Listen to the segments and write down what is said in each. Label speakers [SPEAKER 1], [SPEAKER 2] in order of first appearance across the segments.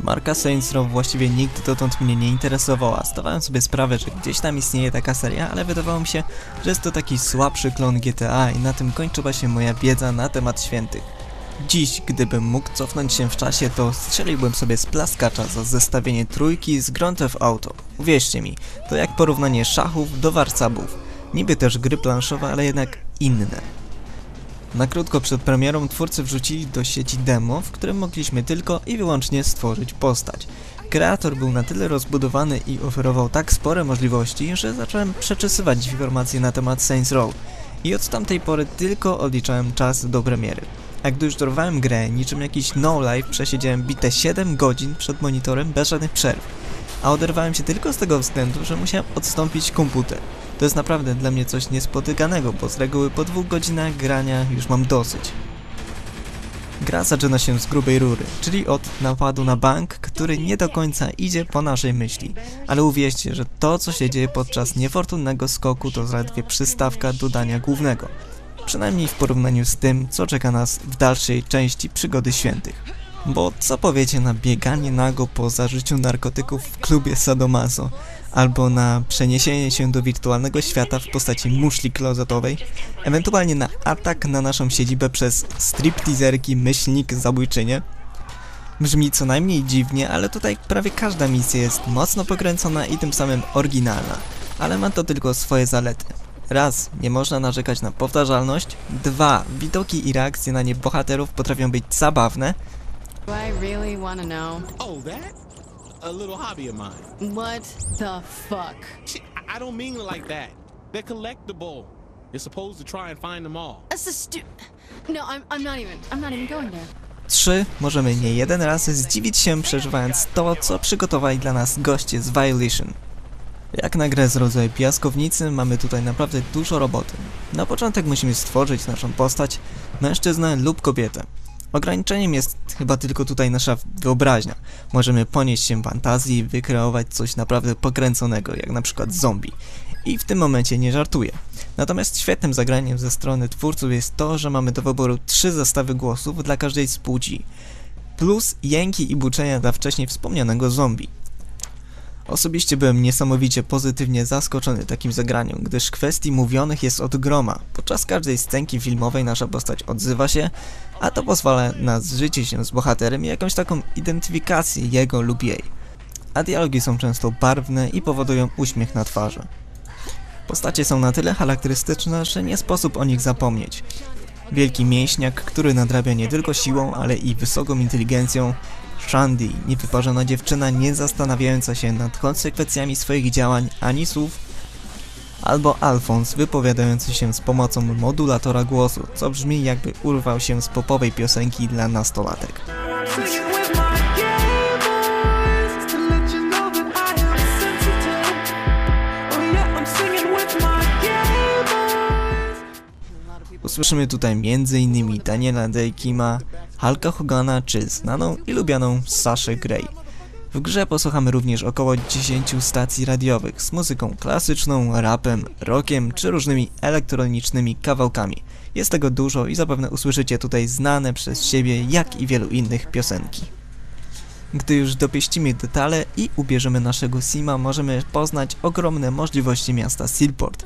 [SPEAKER 1] Marka Saints Row właściwie nigdy dotąd mnie nie interesowała. Zdawałem sobie sprawę, że gdzieś tam istnieje taka seria, ale wydawało mi się, że jest to taki słabszy klon GTA i na tym kończyła się moja wiedza na temat świętych. Dziś, gdybym mógł cofnąć się w czasie, to strzeliłbym sobie z plaskacza za zestawienie trójki z Grand Theft Auto. Uwierzcie mi, to jak porównanie szachów do warcabów. Niby też gry planszowe, ale jednak inne. Na krótko przed premierą twórcy wrzucili do sieci demo, w którym mogliśmy tylko i wyłącznie stworzyć postać. Kreator był na tyle rozbudowany i oferował tak spore możliwości, że zacząłem przeczesywać informacje na temat Saints Row i od tamtej pory tylko odliczałem czas do premiery. A gdy już dorwałem grę, niczym jakiś no-life przesiedziałem bite 7 godzin przed monitorem bez żadnych przerw. A oderwałem się tylko z tego względu, że musiałem odstąpić komputer. To jest naprawdę dla mnie coś niespotykanego, bo z reguły po dwóch godzinach grania już mam dosyć. Gra zaczyna się z grubej rury, czyli od napadu na bank, który nie do końca idzie po naszej myśli. Ale uwierzcie, że to co się dzieje podczas niefortunnego skoku to zaledwie przystawka do dania głównego. Przynajmniej w porównaniu z tym, co czeka nas w dalszej części przygody świętych. Bo co powiecie na bieganie nago po zażyciu narkotyków w klubie Sadomaso? Albo na przeniesienie się do wirtualnego świata w postaci muszli klozetowej? Ewentualnie na atak na naszą siedzibę przez stripteaserki myślnik zabójczynie? Brzmi co najmniej dziwnie, ale tutaj prawie każda misja jest mocno pokręcona i tym samym oryginalna. Ale ma to tylko swoje zalety. Raz, nie można narzekać na powtarzalność. Dwa, widoki i reakcje na nie bohaterów potrafią być zabawne.
[SPEAKER 2] Do I really want to know?
[SPEAKER 3] Oh, that? A little hobby of mine.
[SPEAKER 2] What the fuck?
[SPEAKER 3] I don't mean it like that. They're collectible. You're supposed to try and find them all.
[SPEAKER 2] That's a stu. No, I'm, I'm not even. I'm not even going there.
[SPEAKER 1] 3. Możemy nie jeden raz zdziwić się przeżywając to, co przygotowali dla nas goście z Violation. Jak na grę z rodzaju piaskownicy mamy tutaj naprawdę dużo roboty. Na początek musimy stworzyć naszą postać, mężczyznę lub kobietę. Ograniczeniem jest chyba tylko tutaj nasza wyobraźnia. Możemy ponieść się fantazji i wykreować coś naprawdę pokręconego, jak na przykład zombie. I w tym momencie nie żartuję. Natomiast świetnym zagraniem ze strony twórców jest to, że mamy do wyboru trzy zestawy głosów dla każdej z płci. Plus jęki i buczenia dla wcześniej wspomnianego zombie. Osobiście byłem niesamowicie pozytywnie zaskoczony takim zagraniem, gdyż kwestii mówionych jest od groma. Podczas każdej scenki filmowej nasza postać odzywa się, a to pozwala na zżycie się z bohaterem i jakąś taką identyfikację jego lub jej. A dialogi są często barwne i powodują uśmiech na twarzy. Postacie są na tyle charakterystyczne, że nie sposób o nich zapomnieć. Wielki mięśniak, który nadrabia nie tylko siłą, ale i wysoką inteligencją, Shandy, niewyparzona dziewczyna nie zastanawiająca się nad konsekwencjami swoich działań ani słów, albo Alfons wypowiadający się z pomocą modulatora głosu, co brzmi jakby urwał się z popowej piosenki dla nastolatek.
[SPEAKER 4] Oh.
[SPEAKER 1] Usłyszymy tutaj m.in. Daniela Day-Kima, Hulka Hogana czy znaną i lubianą Saszę Grey. W grze posłuchamy również około 10 stacji radiowych z muzyką klasyczną, rapem, rockiem czy różnymi elektronicznymi kawałkami. Jest tego dużo i zapewne usłyszycie tutaj znane przez siebie, jak i wielu innych piosenki. Gdy już dopieścimy detale i ubierzemy naszego Sima, możemy poznać ogromne możliwości miasta Sealport.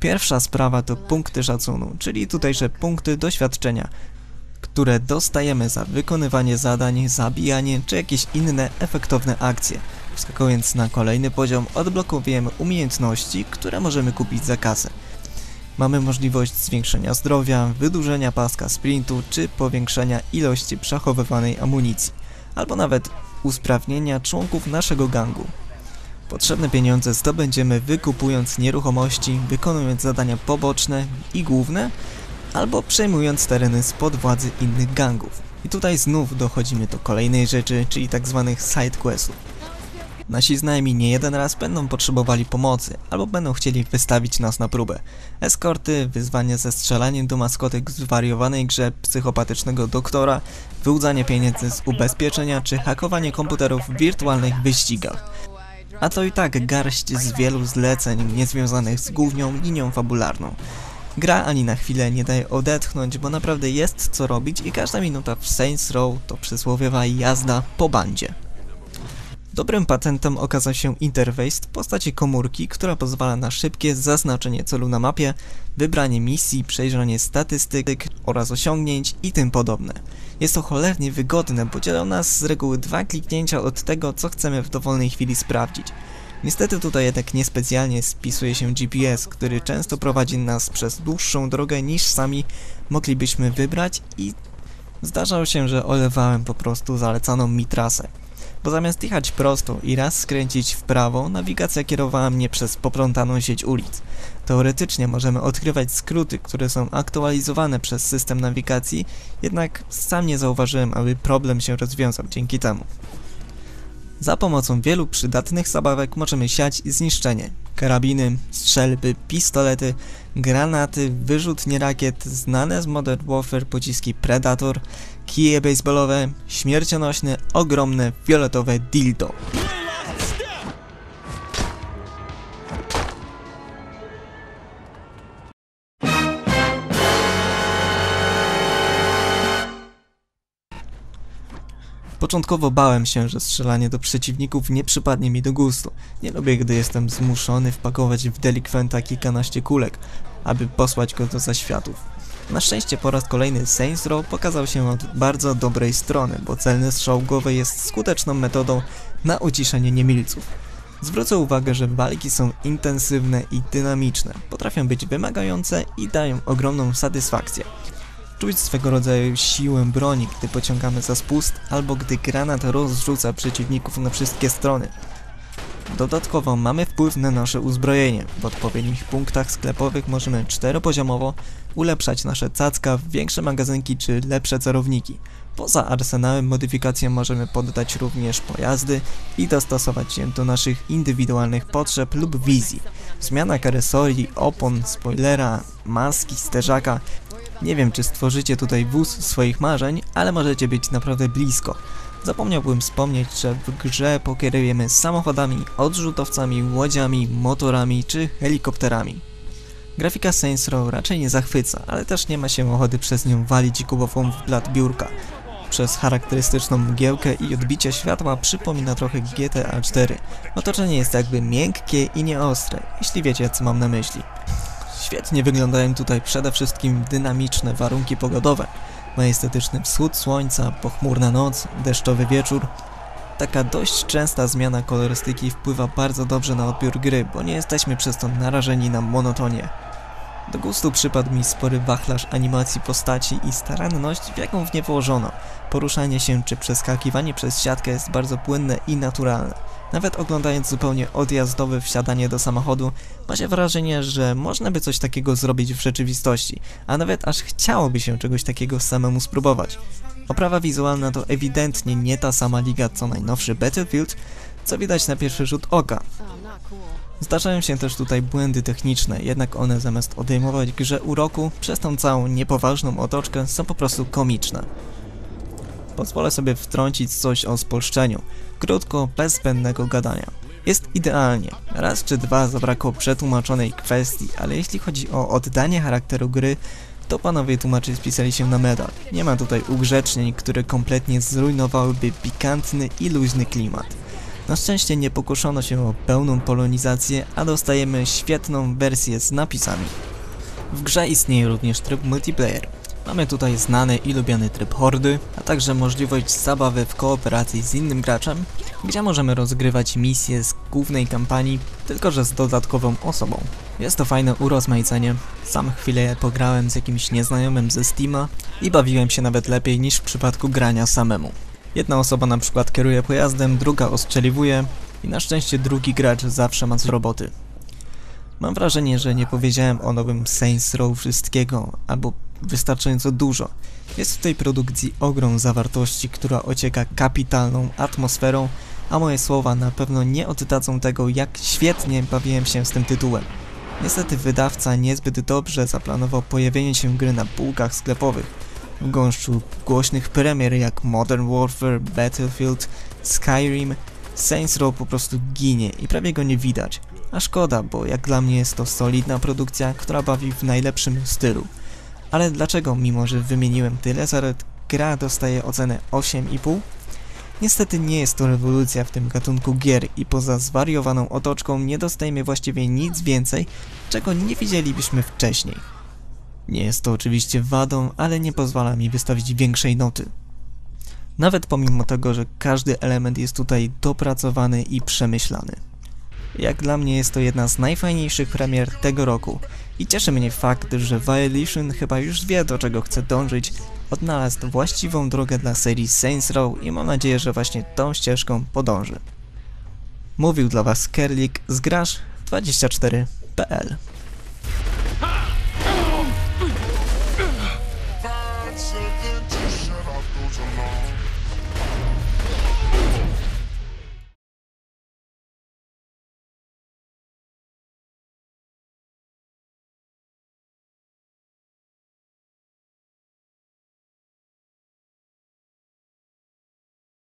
[SPEAKER 1] Pierwsza sprawa to punkty szacunu, czyli tutejsze punkty doświadczenia, które dostajemy za wykonywanie zadań, zabijanie czy jakieś inne efektowne akcje. Wskakując na kolejny poziom odblokowujemy umiejętności, które możemy kupić za kasę. Mamy możliwość zwiększenia zdrowia, wydłużenia paska sprintu czy powiększenia ilości przechowywanej amunicji, albo nawet usprawnienia członków naszego gangu. Potrzebne pieniądze zdobędziemy wykupując nieruchomości, wykonując zadania poboczne i główne, albo przejmując tereny spod władzy innych gangów. I tutaj znów dochodzimy do kolejnej rzeczy, czyli tak zwanych sidequestów. Nasi znajomi nie jeden raz będą potrzebowali pomocy, albo będą chcieli wystawić nas na próbę. Eskorty, wyzwanie ze strzelaniem do maskotek w zwariowanej grze psychopatycznego doktora, wyłudzanie pieniędzy z ubezpieczenia czy hakowanie komputerów w wirtualnych wyścigach. A to i tak garść z wielu zleceń niezwiązanych z główną linią fabularną. Gra ani na chwilę nie daje odetchnąć, bo naprawdę jest co robić i każda minuta w Saints Row to przysłowiowa jazda po bandzie. Dobrym patentem okazał się interfejs w postaci komórki, która pozwala na szybkie zaznaczenie celu na mapie, wybranie misji, przejrzenie statystyk oraz osiągnięć i tym podobne. Jest to cholernie wygodne, bo dzielą nas z reguły dwa kliknięcia od tego, co chcemy w dowolnej chwili sprawdzić. Niestety tutaj jednak niespecjalnie spisuje się GPS, który często prowadzi nas przez dłuższą drogę niż sami moglibyśmy wybrać i zdarzało się, że olewałem po prostu zalecaną mi trasę. Bo zamiast jechać prosto i raz skręcić w prawo, nawigacja kierowała mnie przez poplątaną sieć ulic. Teoretycznie możemy odkrywać skróty, które są aktualizowane przez system nawigacji, jednak sam nie zauważyłem, aby problem się rozwiązał dzięki temu. Za pomocą wielu przydatnych zabawek możemy siać zniszczenie. Karabiny, strzelby, pistolety, granaty, wyrzutnie rakiet, znane z Modern Warfare pociski Predator, kije baseballowe, śmiercionośne, ogromne, fioletowe dildo. Początkowo bałem się, że strzelanie do przeciwników nie przypadnie mi do gustu. Nie lubię, gdy jestem zmuszony wpakować w delikwenta kilkanaście kulek, aby posłać go do zaświatów. Na szczęście po raz kolejny Saints Row pokazał się od bardzo dobrej strony, bo celny strzał głowy jest skuteczną metodą na uciszenie niemilców. Zwrócę uwagę, że walki są intensywne i dynamiczne, potrafią być wymagające i dają ogromną satysfakcję. Czuć swego rodzaju siłę broni, gdy pociągamy za spust, albo gdy granat rozrzuca przeciwników na wszystkie strony. Dodatkowo mamy wpływ na nasze uzbrojenie. W odpowiednich punktach sklepowych możemy czteropoziomowo ulepszać nasze cacka większe magazynki czy lepsze celowniki. Poza arsenałem modyfikacji możemy poddać również pojazdy i dostosować je do naszych indywidualnych potrzeb lub wizji. Zmiana karesorii, opon, spoilera, maski, sterzaka nie wiem, czy stworzycie tutaj wóz swoich marzeń, ale możecie być naprawdę blisko. Zapomniałbym wspomnieć, że w grze pokierujemy samochodami, odrzutowcami, łodziami, motorami czy helikopterami. Grafika Saints Row raczej nie zachwyca, ale też nie ma się ochoty przez nią walić kubową w blat biurka. Przez charakterystyczną mgiełkę i odbicie światła przypomina trochę GTA 4. Otoczenie jest jakby miękkie i nieostre, jeśli wiecie co mam na myśli. Świetnie wyglądają tutaj przede wszystkim dynamiczne warunki pogodowe. Majestetyczny wschód słońca, pochmurna noc, deszczowy wieczór. Taka dość częsta zmiana kolorystyki wpływa bardzo dobrze na odbiór gry, bo nie jesteśmy przez to narażeni na monotonię. Do gustu przypadł mi spory wachlarz animacji postaci i staranność, w jaką w nie włożono. Poruszanie się czy przeskakiwanie przez siatkę jest bardzo płynne i naturalne. Nawet oglądając zupełnie odjazdowe wsiadanie do samochodu, ma się wrażenie, że można by coś takiego zrobić w rzeczywistości, a nawet aż chciałoby się czegoś takiego samemu spróbować. Oprawa wizualna to ewidentnie nie ta sama liga co najnowszy Battlefield, co widać na pierwszy rzut oka. Zdarzają się też tutaj błędy techniczne, jednak one zamiast odejmować grze uroku, przez tą całą niepoważną otoczkę są po prostu komiczne. Pozwolę sobie wtrącić coś o spolszczeniu, krótko, bez zbędnego gadania. Jest idealnie. Raz czy dwa zabrakło przetłumaczonej kwestii, ale jeśli chodzi o oddanie charakteru gry, to panowie tłumaczy spisali się na medal. Nie ma tutaj ugrzecznień, które kompletnie zrujnowałyby pikantny i luźny klimat. Na szczęście nie pokuszono się o pełną polonizację, a dostajemy świetną wersję z napisami. W grze istnieje również tryb multiplayer. Mamy tutaj znany i lubiany tryb hordy, a także możliwość zabawy w kooperacji z innym graczem, gdzie możemy rozgrywać misje z głównej kampanii, tylko że z dodatkową osobą. Jest to fajne urozmaicenie. Sam chwilę pograłem z jakimś nieznajomym ze Steama i bawiłem się nawet lepiej niż w przypadku grania samemu. Jedna osoba na przykład kieruje pojazdem, druga ostrzeliwuje i na szczęście drugi gracz zawsze ma z roboty. Mam wrażenie, że nie powiedziałem o nowym Saints Row wszystkiego, albo wystarczająco dużo. Jest w tej produkcji ogrom zawartości, która ocieka kapitalną atmosferą, a moje słowa na pewno nie oddadzą tego, jak świetnie bawiłem się z tym tytułem. Niestety wydawca niezbyt dobrze zaplanował pojawienie się gry na półkach sklepowych. W gąszczu głośnych premier jak Modern Warfare, Battlefield, Skyrim, Saints Row po prostu ginie i prawie go nie widać. A szkoda, bo jak dla mnie jest to solidna produkcja, która bawi w najlepszym stylu. Ale dlaczego, mimo że wymieniłem tyle zalet, gra dostaje ocenę 8,5? Niestety nie jest to rewolucja w tym gatunku gier i poza zwariowaną otoczką nie dostajemy właściwie nic więcej, czego nie widzielibyśmy wcześniej. Nie jest to oczywiście wadą, ale nie pozwala mi wystawić większej noty. Nawet pomimo tego, że każdy element jest tutaj dopracowany i przemyślany. Jak dla mnie jest to jedna z najfajniejszych premier tego roku. I cieszy mnie fakt, że Violation chyba już wie do czego chce dążyć, odnalazł właściwą drogę dla serii Saints Row i mam nadzieję, że właśnie tą ścieżką podąży. Mówił dla Was Kerlik z Grasz24.pl